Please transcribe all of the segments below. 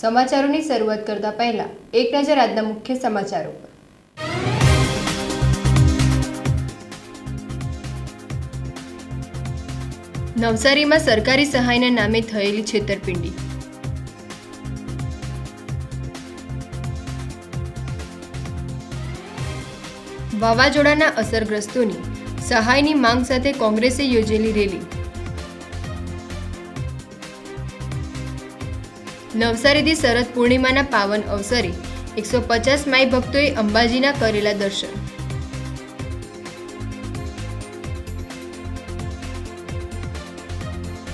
સમાચારોની શરૂઆત કરતા પહેલા એક નજર આજના મુખ્ય સમાચારો પર નવસારીમાં સરકારી સહાયના નામે થયેલી છેતરપિંડી. વાવાઝોડાના અસરગ્રસ્તોની સહાયની માંગ સાથે કોંગ્રેસે યોજેલી રેલી. નવસારીથી શરદ પૂર્ણિમાના પાવન અવસરે એકસો પચાસ માઈ ભક્તોએ અંબાજીના કરેલા દર્શન.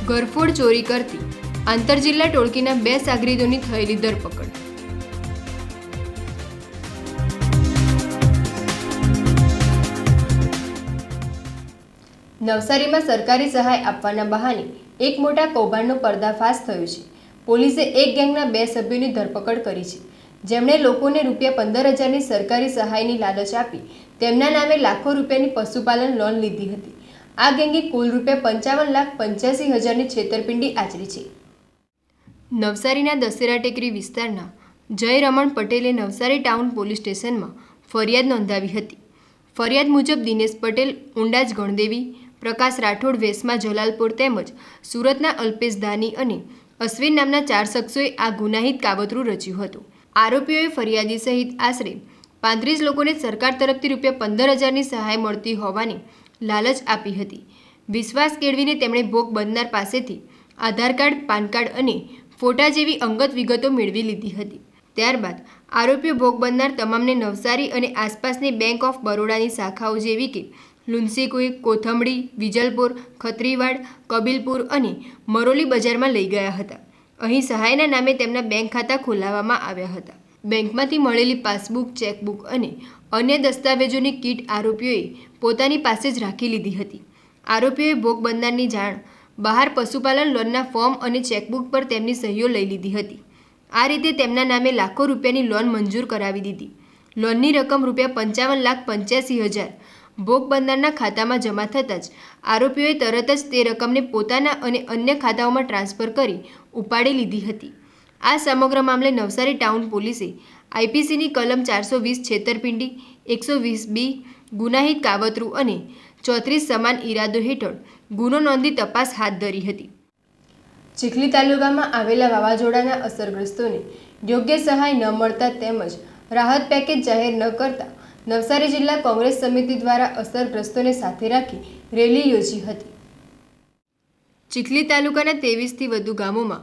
ગરફોડ ચોરી કરતી આંતરજિલ્લા ટોળકીના બે સાગરીદોની થયેલી ધરપકડ. નવસારીમાં સરકારી સહાય આપવાના બહાને એક મોટા કૌભાંડનો પર્દાફાશ થયો છે. પોલીસે એક ગેંગના બે સભ્યોની ધરપકડ કરી છે. જેમણે લોકોને રૂપિયા પંદર હજારની સરકારી સહાયની લાલચ આપી, તેમના નામે લાખો રૂપિયાની પશુપાલન લોન લીધી હતી. આ ગેંગે કુલ રૂપિયા પંચાવન લાખ પંચ્યાસી હજારની છેતરપિંડી આચરી છે. નવસારીના દશેરા ટેકરી વિસ્તારના જય રમણ પટેલે નવસારી ટાઉન પોલીસ સ્ટેશનમાં ફરિયાદ નોંધાવી હતી. ફરિયાદ મુજબ દિનેશ પટેલ ઉંડાજ ગણદેવી, પ્રકાશ રાઠોડ વેસમાં જલાલપુર તેમજ સુરતના અલ્પેશ ધાની અને અશ્વિન નામના ચાર શખ્સોએ આ ગુનાહિત કાવતરું રચ્યું હતું. આરોપીઓએ ફરિયાદી સહિત આશરે પાંત્રીસ લોકોને સરકાર તરફથી રૂપિયા પંદર હજારની સહાય મળતી હોવાની લાલચ આપી હતી. વિશ્વાસ કેળવીને તેમણે ભોગ બનનાર પાસેથી આધાર કાર્ડ, પાન કાર્ડ અને ફોટા જેવી અંગત વિગતો મેળવી લીધી હતી. ત્યારબાદ આરોપીઓ ભોગ બનનાર તમામને નવસારી અને આસપાસની બેંક ઓફ બરોડાની શાખાઓ જેવી કે લુન્સીકુઈ કોથમડી, વિજલપુર, ખત્રીવાડ, કબીલપુર અને મરોલી બજારમાં લઈ ગયા હતા. અહીં સહાયના નામે તેમના બેંક ખાતા ખોલાવવામાં આવ્યા હતા. બેંકમાંથી મળેલી પાસબુક, ચેકબુક અને અન્ય દસ્તાવેજોની કીટ આરોપીઓએ પોતાની પાસે જ રાખી લીધી હતી. આરોપીઓએ ભોગ બનનારની જાણ બહાર પશુપાલન લોનના ફોર્મ અને ચેકબુક પર તેમની સહીઓ લઈ લીધી હતી. આ રીતે તેમના નામે લાખો રૂપિયાની લોન મંજૂર કરાવી દીધી. લોનની રકમ રૂપિયા પંચાવન લાખ પંચ્યાસી હજાર ભોગ બનનારના ખાતામાં જમા થતાં જ આરોપીઓએ તરત જ તે રકમને પોતાના અને અન્ય ખાતાઓમાં ટ્રાન્સફર કરી ઉપાડી લીધી હતી. આ સમગ્ર મામલે નવસારી ટાઉન પોલીસે આઈપીસીની કલમ ચારસો વીસ છેતરપિંડી, એકસો વીસ બી, ગુનાહિત કાવતરું અને ચોત્રીસ સમાન ઇરાદો હેઠળ ગુનો નોંધી તપાસ હાથ ધરી હતી. ચીખલી તાલુકામાં આવેલા વાવાઝોડાના અસરગ્રસ્તોને યોગ્ય સહાય ન મળતા તેમજ રાહત પેકેજ જાહેર ન કરતા નવસારી જિલ્લા કોંગ્રેસ સમિતિ દ્વારા અસરગ્રસ્તોને સાથે રાખી રેલી યોજી હતી. ચીખલી તાલુકાના તેવીસથી વધુ ગામોમાં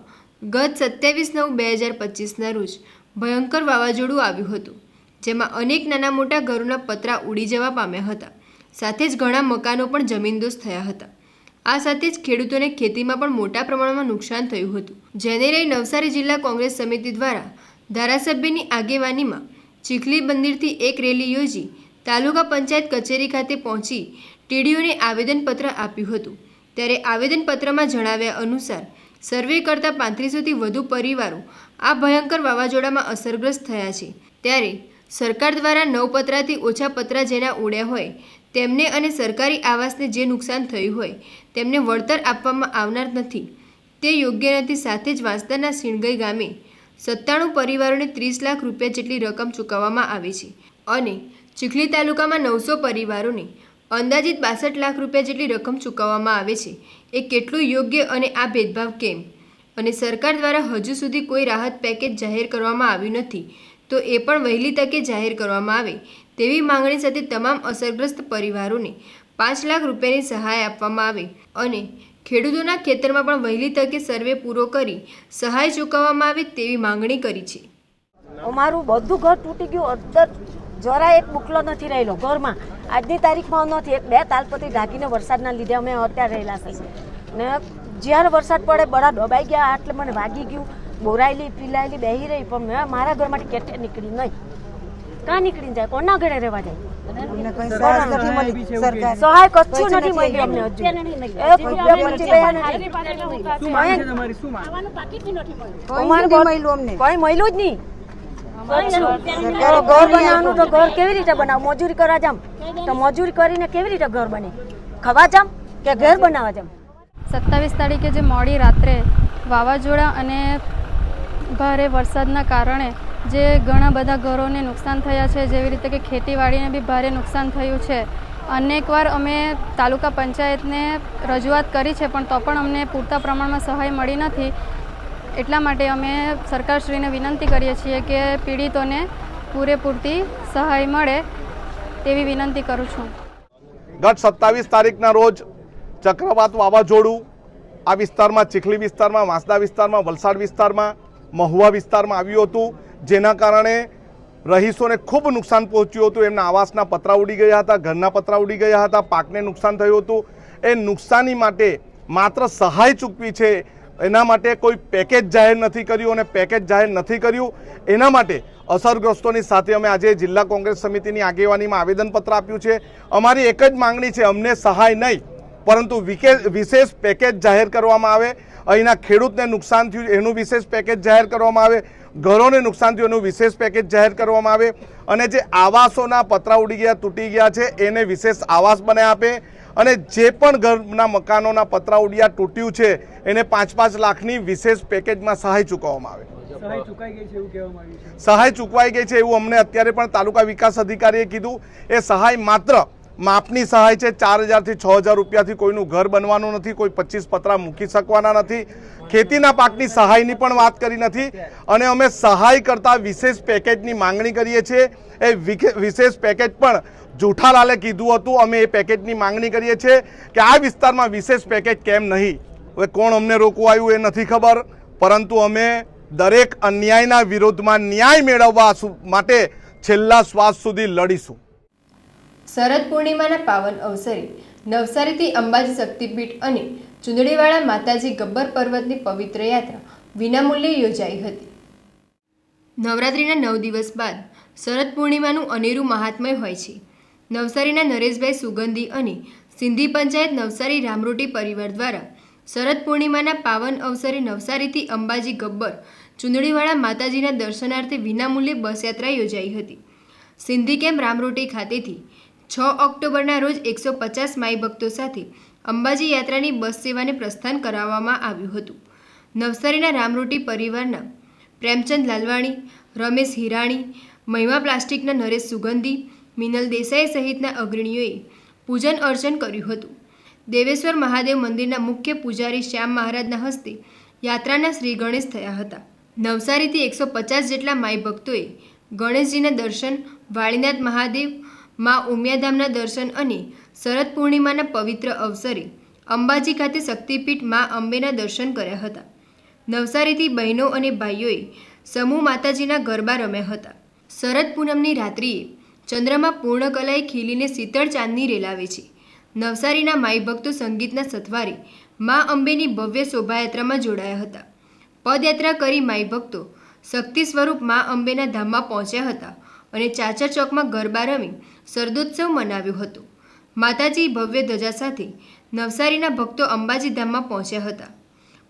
ગત સત્યાવીસ નવ બે હજાર પચીસના રોજ ભયંકર વાવાઝોડું આવ્યું હતું, જેમાં અનેક નાના મોટા ઘરોના પતરા ઉડી જવા પામ્યા હતા. સાથે જ ઘણા મકાનો પણ જમીનદોસ્ત થયા હતા. આ સાથે જ ખેડૂતોને ખેતીમાં પણ મોટા પ્રમાણમાં નુકસાન થયું હતું. જેને લઈ નવસારી જિલ્લા કોંગ્રેસ સમિતિ દ્વારા ધારાસભ્યની આગેવાનીમાં ચીખલી મંદિરથી એક રેલી યોજી તાલુકા પંચાયત કચેરી ખાતે પહોંચી ટીડીઓને આવેદનપત્ર આપ્યું હતું. ત્યારે આવેદનપત્રમાં જણાવ્યા અનુસાર, સર્વે કરતા પાંત્રીસોથી વધુ પરિવારો આ ભયંકર વાવાઝોડામાં અસરગ્રસ્ત થયા છે. ત્યારે સરકાર દ્વારા નવ પતરાથી ઓછા પતરા જેના ઉડ્યા હોય, તેમને અને સરકારી આવાસને જે નુકસાન થયું હોય, તેમને વળતર આપવામાં આવનાર નથી. તે યોગ્ય નથી. સાથે જ વાંસદાના સિણગઈ ગામે સત્તાણું પરિવારોને ત્રીસ લાખ રૂપિયા જેટલી રકમ ચૂકવવામાં આવી છે. અને ચીખલી તાલુકામાં નવસો પરિવારોને અંદાજિત બાસઠ લાખ રૂપિયા જેટલી રકમ ચૂકવવામાં આવે છે. એ કેટલું યોગ્ય અને આ ભેદભાવ કેમ? અને સરકાર દ્વારા હજુ સુધી કોઈ રાહત પેકેજ જાહેર કરવામાં આવ્યું નથી, તો એ પણ વહેલી તકે જાહેર કરવામાં આવે, તેવી માંગણી સાથે તમામ અસરગ્રસ્ત પરિવારોને પાંચ લાખ રૂપિયાની સહાય આપવામાં આવે. અને ખેડૂતોના ખેતરમાં પણ વહેલી તકે સર્વે પૂરો કરી સહાય ચૂકવવામાં આવે તેવી માંગણી કરી છે. અમારું બધું ઘર તૂટી ગયું. અડધર જરા એક બુકલો નથી રહેલો. ઘરમાં આજની તારીખમાં નથી. એક બે તાલપત્રી ઢાંકીને વરસાદના લીધે અમે અત્યારે રહેલા છે. ને જ્યારે વરસાદ પડે બડા ડબાઈ ગયા એટલે મને વાગી ગયું. બોરાયેલી, પીલાયેલી, બેહી રહી. પણ મેં મારા ઘરમાંથી કેટે નીકળી નહીં. કાં નીકળી જાય? કોના ઘરે રહેવા જાય? સહાય કચ્છું નથી મળી અમને હજુ એક રૂપિયા પછી ગયા નથી. શું માંગ તમારી? શું માંગ? અમારે કોઈ મળ્યું જ નહીં. ઘર બનાવવાનું તો ઘર કેવી રીતે બનાવ? મજૂરી કરવા જામ. તો મજૂરી કરીને કેવી રીતે ઘર બને? ખવા જામ કે ઘર બનાવવા જામ? સત્તાવીસ તારીખે જે મોડી રાત્રે વાવાઝોડા અને ભારે વરસાદના કારણે જે ઘણા બધા ઘરોને નુકસાન થયા છે, જેવી રીતે કે ખેતીવાડીને બી ભારે નુકસાન થયું છે. અનેકવાર અમે તાલુકા પંચાયતને રજૂઆત કરી છે, પણ તો પણ અમને પૂરતા પ્રમાણમાં સહાય મળી નથી. એટલા માટે અમે સરકારશ્રીને વિનંતી કરીએ છીએ કે પીડિતોને પૂરેપૂરતી સહાય મળે તેવી વિનંતી કરું છું. ગત સત્તાવીસ તારીખના રોજ ચક્રવાત વાવાઝોડું આ વિસ્તારમાં ચીખલી વિસ્તારમાં, વાંસદા વિસ્તારમાં, વલસાડ વિસ્તારમાં, મહુવા વિસ્તારમાં આવ્યું હતું. જેના કારણે રહીશોને ખૂબ નુકસાન પહોંચ્યું હતું. એમના આવાસના પતરા ઉડી ગયા હતા, ઘરના પતરા ઉડી ગયા હતા, પાકને નુકસાન થયું હતું. એ નુકસાની માટે માત્ર સહાય ચૂકવી છે. એના માટે કોઈ પેકેજ જાહેર નથી કર્યું અને પેકેજ જાહેર નથી કર્યું. એના માટે અસરગ્રસ્તોની સાથે અમે આજે જિલ્લા કોંગ્રેસ સમિતિની આગેવાનીમાં આવેદનપત્ર આપ્યું છે. અમારી એક જ માંગણી છે, અમને સહાય નહીં, પરંતુ વિશેષ પેકેજ જાહેર કરવામાં આવે. અહીંના ખેડૂતને નુકસાન થયું, એનું વિશેષ પેકેજ જાહેર કરવામાં આવે. ઘરોને નુકસાન થયું વિશેષ પેકેજ જાહેર કરવામાં આવે અને જે આવાસોના પતરા ઉડી ગયા તૂટી ગયા છે એને વિશેષ આવાસ બને આપે. અને જે પણ ઘરના મકાનોના પતરા ઉડિયા તૂટ્યું છે એને પાંચ પાંચ લાખની વિશેષ પેકેજમાં સહાય ચૂકવવામાં આવે. સહાય ચૂકવાઈ ગઈ છે એવું અમને અત્યારે પણ તાલુકા વિકાસ અધિકારીએ કીધું. એ સહાય માત્ર માપની સહાય છે, ચાર હજારથી છ હજાર રૂપિયાથી કોઈનું ઘર બનવાનું નથી, કોઈ પચીસ પતરા મૂકી શકવાના નથી. ખેતીના પાકની સહાયની પણ વાત કરી નથી. અને અમે સહાય કરતા વિશેષ પેકેજની માંગણી કરીએ છીએ. એ વિશેષ પેકેજ પણ જૂઠાલાલે કીધું હતું. અમે એ પેકેજની માંગણી કરીએ છીએ કે આ વિસ્તારમાં વિશેષ પેકેજ કેમ નહીં? હવે કોણ અમને રોકવું આવ્યું એ નથી ખબર. પરંતુ અમે દરેક અન્યાયના વિરોધમાં ન્યાય મેળવવા માટે છેલ્લા શ્વાસ સુધી લડીશું. શરદ પૂર્ણિમાના પાવન અવસરે નવસારીથી અંબાજી શક્તિપીઠ અને ચુંદડીવાળા માતાજી ગબ્બર પર્વતની પવિત્ર યાત્રા વિનામૂલ્યે યોજાઈ હતી. નવરાત્રિના નવ દિવસ બાદ શરદ પૂર્ણિમાનું અનેરું મહાત્મય હોય છે. નવસારીના નરેશભાઈ સુગંધી અને સિંધી પંચાયત નવસારી રામરોટી પરિવાર દ્વારા શરદ પૂર્ણિમાના પાવન અવસરે નવસારીથી અંબાજી ગબ્બર ચુંદડીવાળા માતાજીના દર્શનાર્થે વિનામૂલ્યે બસ યાત્રા યોજાઈ હતી. સિંધી કેમ્પ રામરોટી ખાતેથી છ ઓક્ટોબરના રોજ એકસો પચાસ માઈ ભક્તો સાથે અંબાજી યાત્રાની બસ સેવાને પ્રસ્થાન કરાવવામાં આવ્યું હતું. નવસારીના રામરોટી પરિવારના પ્રેમચંદ લાલવાણી, રમેશ હિરાણી, મહિમા પ્લાસ્ટિકના નરેશ સુગંધી, મિનલ દેસાઈ સહિતના અગ્રણીઓએ પૂજન અર્ચન કર્યું હતું. દેવેશ્વર મહાદેવ મંદિરના મુખ્ય પૂજારી શ્યામ મહારાજના હસ્તે યાત્રાના શ્રી ગણેશ થયા હતા. નવસારીથી એકસો પચાસ જેટલા માઈ ભક્તોએ ગણેશજીના દર્શન, વાળીનાથ મહાદેવ મા ઉમિયાધામના દર્શન અને શરદ પૂર્ણિમાના પવિત્ર અવસરે અંબાજી ખાતે શક્તિપીઠ મા અંબેના દર્શન કર્યા હતા. નવસારીથી બહેનો અને ભાઈઓએ સમૂહ માતાજીના ગરબા રમ્યા હતા. શરદ પૂનમની રાત્રિએ ચંદ્રમાં પૂર્ણ કલાએ ખીલીને શીતળ ચાંદની રેલાવે છે. નવસારીના માઈ ભક્તો સંગીતના સથવારે મા અંબેની ભવ્ય શોભાયાત્રામાં જોડાયા હતા. પદયાત્રા કરી માઈ ભક્તો શક્તિ સ્વરૂપ મા અંબેના ધામમાં પહોંચ્યા હતા. અને ચાચર ચોકમાં ગરબા રમી શરદોત્સવ મનાવ્યો હતો. માતાજી ભવ્ય ધજા સાથે નવસારીના ભક્તો અંબાજી ધામમાં પહોંચ્યા હતા.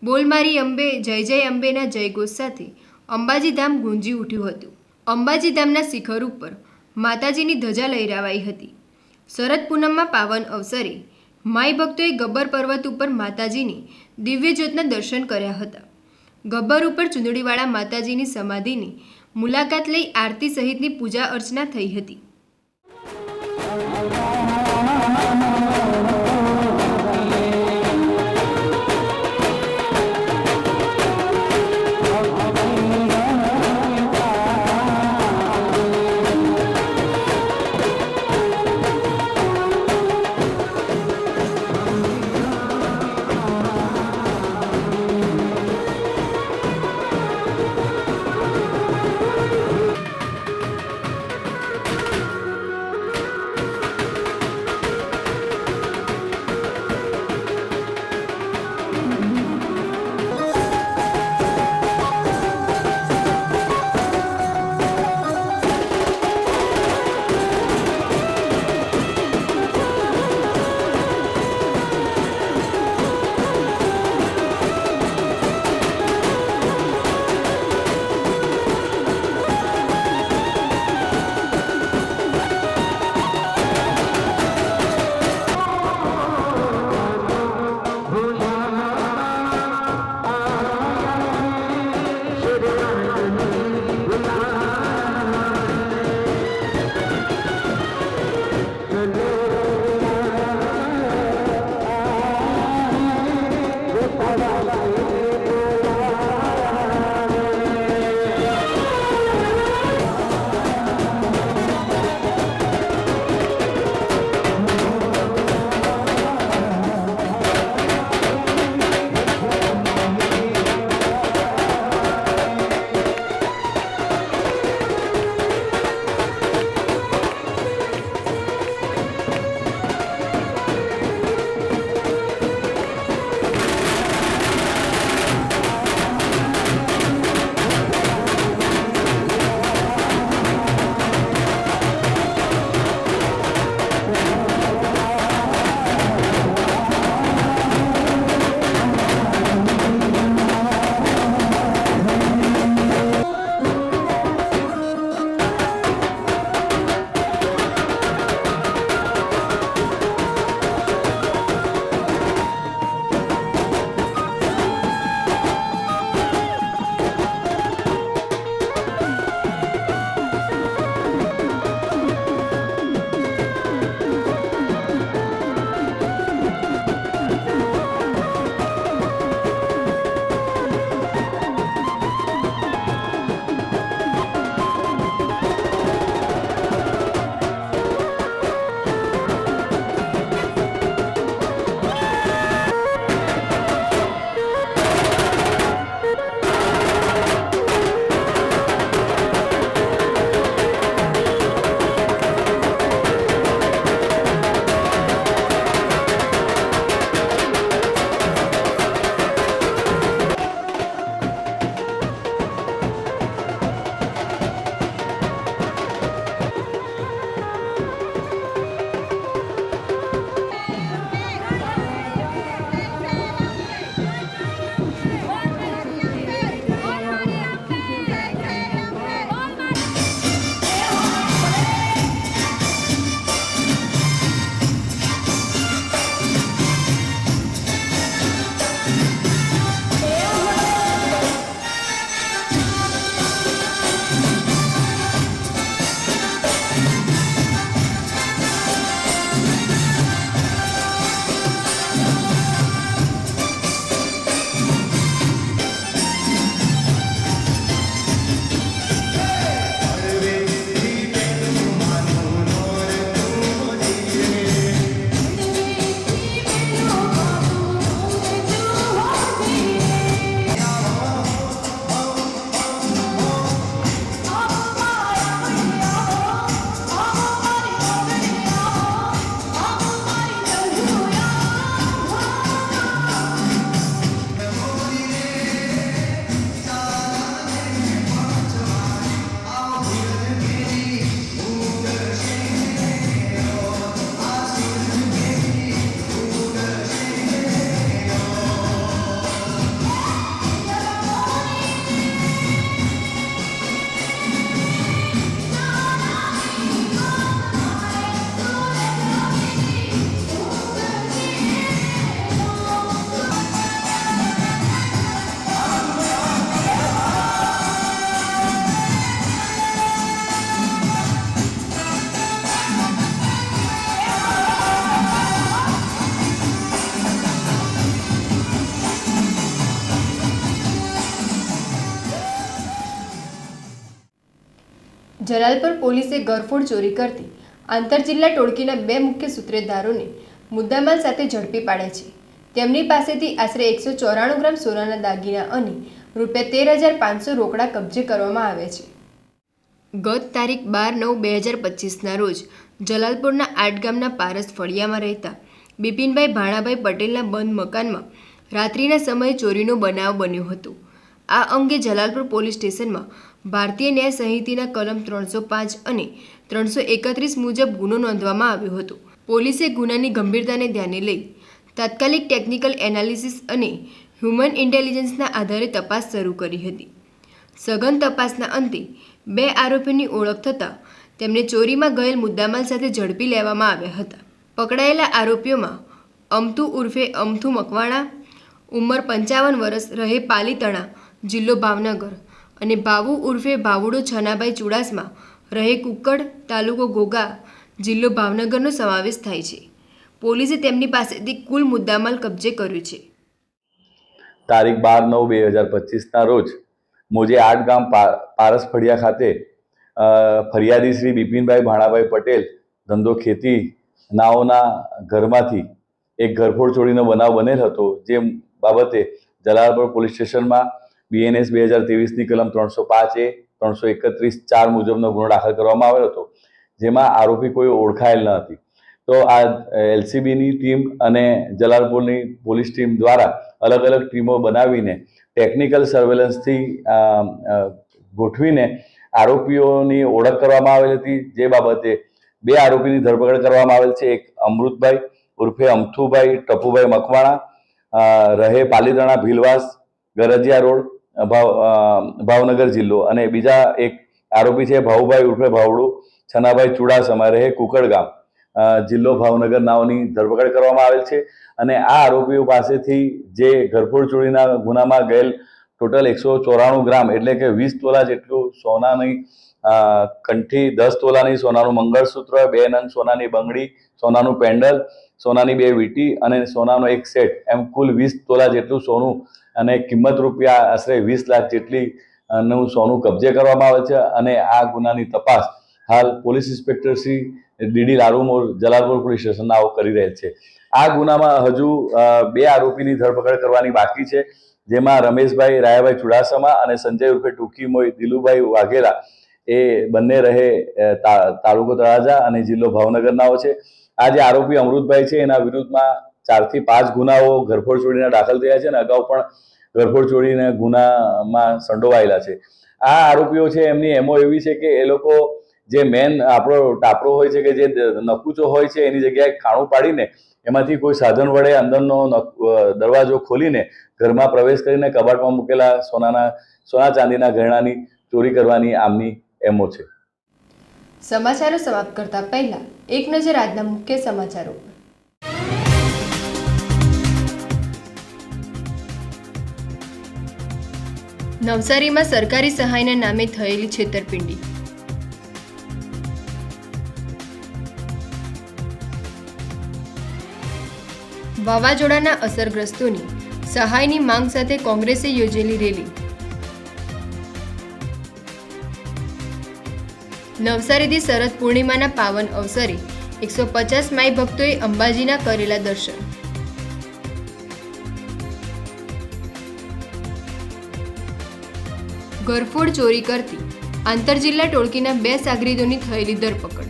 બોલમારી અંબે, જય જય અંબેના જયઘોષ સાથે અંબાજી ધામ ગુંજી ઉઠ્યું હતું. અંબાજી ધામના શિખર ઉપર માતાજીની ધજા લહેરાવાઈ હતી. શરદ પૂનમમાં પાવન અવસરે માઈ ભક્તોએ ગબ્બર પર્વત ઉપર માતાજીની દિવ્ય જ્યોતના દર્શન કર્યા હતા. ગબ્બર ઉપર ચુંદડીવાળા માતાજીની સમાધિની મુલાકાત લઈ આરતી સહિતની પૂજા અર્ચના થઈ હતી. જલાલપુર પોલીસે ગરફોડ ચોરી કરતી. આંતરજિલ્લા ટોળકીના બે મુખ્ય સૂત્રધારોને મુદ્દામાલ સાથે ઝડપી પાડે છે. તેમની પાસેથી આશરે એકસો ચોરાણું ગ્રામ સોનાના દાગીના અને રૂપિયા તેર હજાર પાંચસો રોકડા કબજે કરવામાં આવે છે. ગત તારીખ બાર નવ બે હજાર પચીસના રોજ જલાલપુરના આઠ ગામના પારસ ફળિયામાં રહેતા બિપિનભાઈ ભાણાભાઈ પટેલના બંધ મકાનમાં રાત્રિના સમયે ચોરીનો બનાવ બન્યો હતો. આ અંગે જલાલપુર પોલીસ સ્ટેશનમાં ભારતીય ન્યાય સંહિતાના કલમ ત્રણસો પાંચ અને ત્રણસો એકત્રીસ મુજબ ગુનો નોંધવામાં આવ્યો હતો. પોલીસે ગુનાની ગંભીરતાને ધ્યાને લઈ તાત્કાલિક ટેકનિકલ એનાલિસિસ અને હ્યુમન ઇન્ટેલિજન્સના આધારે તપાસ શરૂ કરી હતી. સઘન તપાસના અંતે બે આરોપીની ઓળખ થતાં તેમને ચોરીમાં ગયેલ મુદ્દામાલ સાથે ઝડપી લેવામાં આવ્યા હતા. પકડાયેલા આરોપીઓમાં અમથુ ઉર્ફે અમથુ મકવાણા, ઉંમર પંચાવન વર્ષ રહે પાલીતણા, જિલ્લો ભાવનગર અને ભાવુ ઉર્ફે ભાવુડો છનાભાઈ ચુડાસમા, રહે કુકડ તાલુકો ઘોઘા જિલ્લો ભાવનગરનો સમાવેશ થાય છે. પોલીસે તેમની પાસેથી કુલ મુદ્દામાલ કબજે કર્યું છે. તારીખ બાર નવ બે હજાર પચીસના રોજ મોજે આઠ ગામ પારસ ફળિયા ખાતે ફરિયાદી શ્રી બિપિનભાઈ ભાણાભાઈ પટેલ ધંધો ખેતી નાઓના ઘરમાંથી એક ઘરફોડ ચોરીનો બનાવ બનેલ હતો, જે બાબતે જલાલપુર પોલીસ સ્ટેશનમાં બીએનએસ બે હજાર ત્રેવીસની કલમ ત્રણસો પાંચ એ ત્રણસો એકત્રીસ ચાર મુજબનો ગુનો દાખલ કરવામાં આવ્યો હતો, જેમાં આરોપી કોઈ ઓળખાયેલ ન હતી. તો આ એલસીબીની ટીમ અને જલાલપુરની પોલીસ ટીમ દ્વારા અલગ અલગ ટીમો બનાવીને ટેકનિકલ સર્વેલન્સથી ગોઠવીને આરોપીઓની ઓળખ કરવામાં આવેલ હતી. જે બાબતે બે આરોપીની ધરપકડ કરવામાં આવેલ છે. એક અમૃતભાઈ ઉર્ફે અમથુભાઈ ટપુભાઈ મકવાણા રહે પાલીતાણા ભીલવાસ ગરજિયા રોડ ભાવ ભાવનગર જિલ્લો. અને બીજા એક આરોપી છે ભાઉભાઈ ઉર્ફે ભાવડુ, છનાભાઈ ચુડાસમા રહે કુકડ ગામ જિલ્લો ભાવનગર નાઓની ધરપકડ કરવામાં આવેલ છે. અને આ આરોપીઓ પાસેથી જે ઘરફોડ ચોરીના ગુનામાં ગયેલ ટોટલ એકસો ચોરાણું ગ્રામ, એટલે કે વીસ તોલા જેટલું સોનાની કંઠી દસ તોલાની સોનાનું મંગળસૂત્ર, બે નંગ સોનાની બંગડી, સોનાનું પેન્ડલ, સોનાની બે વીંટી અને સોનાનો એક સેટ. એમ કુલ વીસ તોલા જેટલું સોનું અને કિંમત રૂપિયા આશરે વીસ લાખ જેટલી નું સોનું કબજે કરવામાં આવે છે અને આ ગુનાની તપાસ હાલ police inspector Shri DD Larumor Jalalpur police સ્ટેશનના કરી રહેલ છે. આ ગુનામાં હજુ બે આરોપીની ધરપકડ કરવાની બાકી છે, જેમાં રમેશભાઈ, રાયાભાઈ ચુડાસમા અને સંજય ઉર્ફે ટૂંકી મોઈ, દિલુભાઈ વાઘેલા એ બંને રહે તાલુકો તળાજા અને જિલ્લો ભાવનગરનાઓ છે. આ જે આરોપી અમૃતભાઈ છે, એના વિરુદ્ધમાં ચારથી પાંચ ગુનાઓ ઘરફોડ ચોરીના દાખલ થયા છે અને અગાઉ પણ ઘરફોડ ચોરીના ગુનામાં સંડોવાયેલા છે. આ આરોપીઓ છે, એમની એમો એવી છે કે એ લોકો જે મેન આપણો ટાપરો હોય છે કે જે નકુચો હોય છે, એની જગ્યાએ ખાણું પાડીને એમાંથી કોઈ સાધન વડે અંદરનો દરવાજો ખોલીને ઘરમાં પ્રવેશ કરીને કબાટમાં મૂકેલા સોનાના, સોના ચાંદીના ગહેણાની ચોરી કરવાની આમની એમો છે. સમાચારો સમાપ્ત કરતા પહેલા એક નજર આજના મુખ્ય સમાચારો નવસારીમાં સરકારી સહાયના નામે થયેલી છેતરપિંડી. વાવાઝોડાના અસરગ્રસ્તોની સહાયની માંગ સાથે કોંગ્રેસે યોજેલી રેલી. નવસારીથી શરદ પૂર્ણિમાના પાવન અવસરે એકસો પચાસ માઈ ભક્તોએ અંબાજીના કરેલા દર્શન. ઘરફોડ ચોરી કરતી આંતરજિલ્લા ટોળકીના બે સાગરીદોની થયેલી ધરપકડ.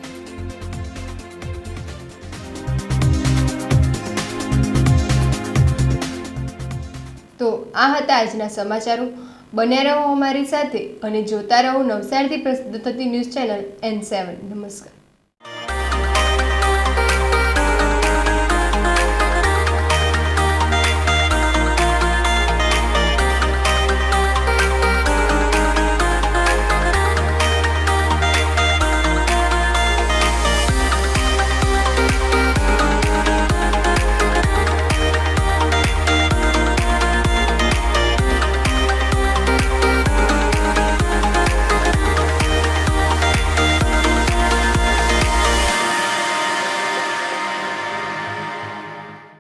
તો આ હતા આજના સમાચારો. બન્યા રહો અમારી સાથે અને જોતા રહો નવસારીથી પ્રસિદ્ધ થતી ન્યૂઝ ચેનલ એન સેવન નમસ્કાર.